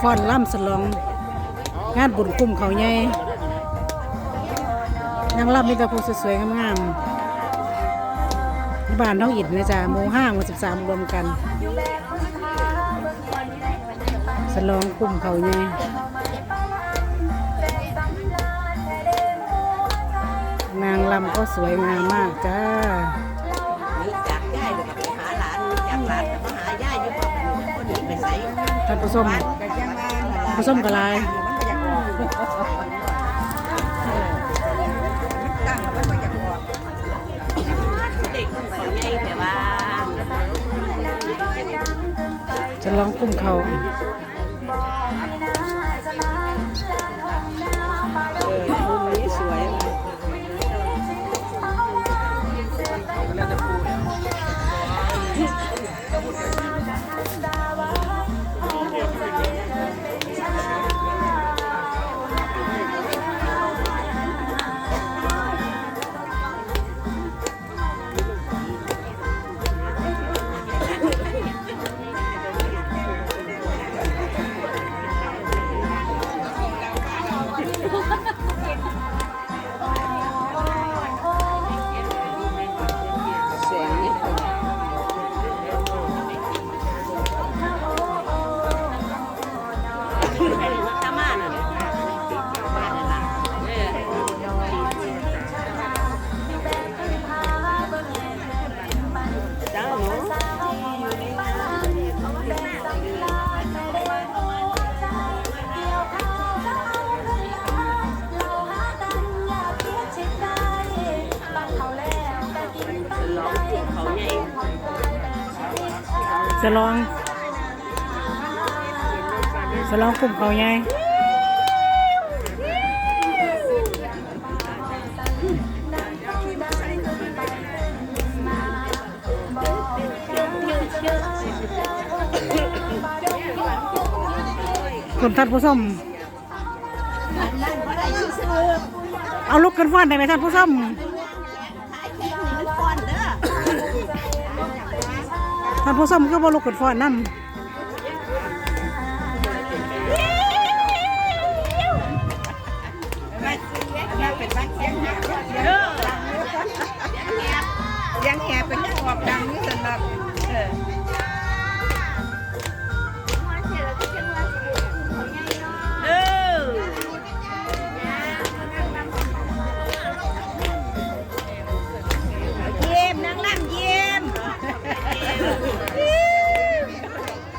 ฟอนล่ำสลอง งานบุญกลุ่มเขาใหญ่นางล่ำมีแต่ผู้สวยๆงามๆบ้านน้องอิดนะจ๊ะหมู่ห้าหมู่สิบสามรวมกัน สลองกลุ่มเขาใหญ่นางลำก็สวยงามมากจ้าจากย่ายเลยกับหาหลานจากหลานกับมาหายา ท่านผู้ชมกันยังมาท่านผู้ชมกะลายตั้งมันก็อยากบอกเด็กเขาใหญ่แต่ว่าจะลองกุ้มเขา จะลองจะลองกลุ่มเขาใหญ่คุณท่านผู้ชมเอาลุกกันฟ้อนได้ไหมท่านผู้ชม ท่านผู้ชมก็บ่ลุกขึ้นฟ้อนนั่น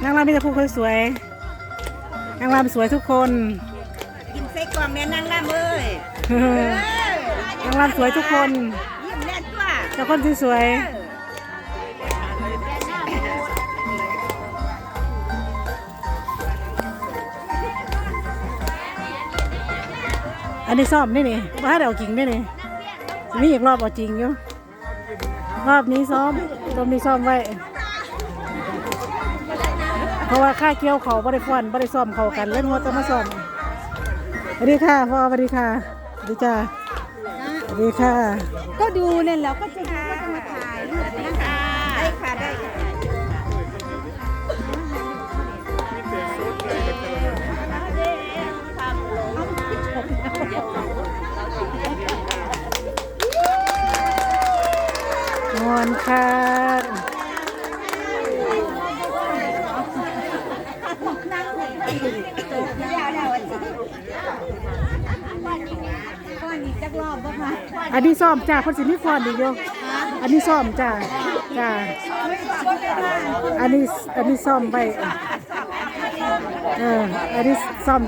นางรำมีแต่ผู้สวยๆนางรำสวยทุกคนกินไส้กรองเนี่ยนางนั่งเอ้ยนางรำสวยทุกคนยิ้มแน่นตัวเจ้าคนที่สวยอันนี้ซ่อมนี่นี่บ้าเดี๋ยวเอาจริงได้นี่มีอีกรอบเอาจริงอยู่รอบนี้ซ้อมรอบนี้ซ้อมไว้ เพราะว่าค่าเกี่ยวเขาบริฟอนบริซ้อมเขากันเล่นหัวจะมาซ้อมสวัสดีค่ะพ่อสวัสดีค่ะสวัสดีจ้าสวัสดีค่ะ ก็ดูเนี่ยแล้วก็จะก็จะมาถ่ายรูปนะคะได้ค่ะได้ค่ะมวนค่ะ อันนี้ซ่อมจ้าคนสิมีฟอนดีโยอันนี้ซ่อมจ้าจ้าอันนี้อันนี้ซ่อมไปเอออันนี้ซ่อม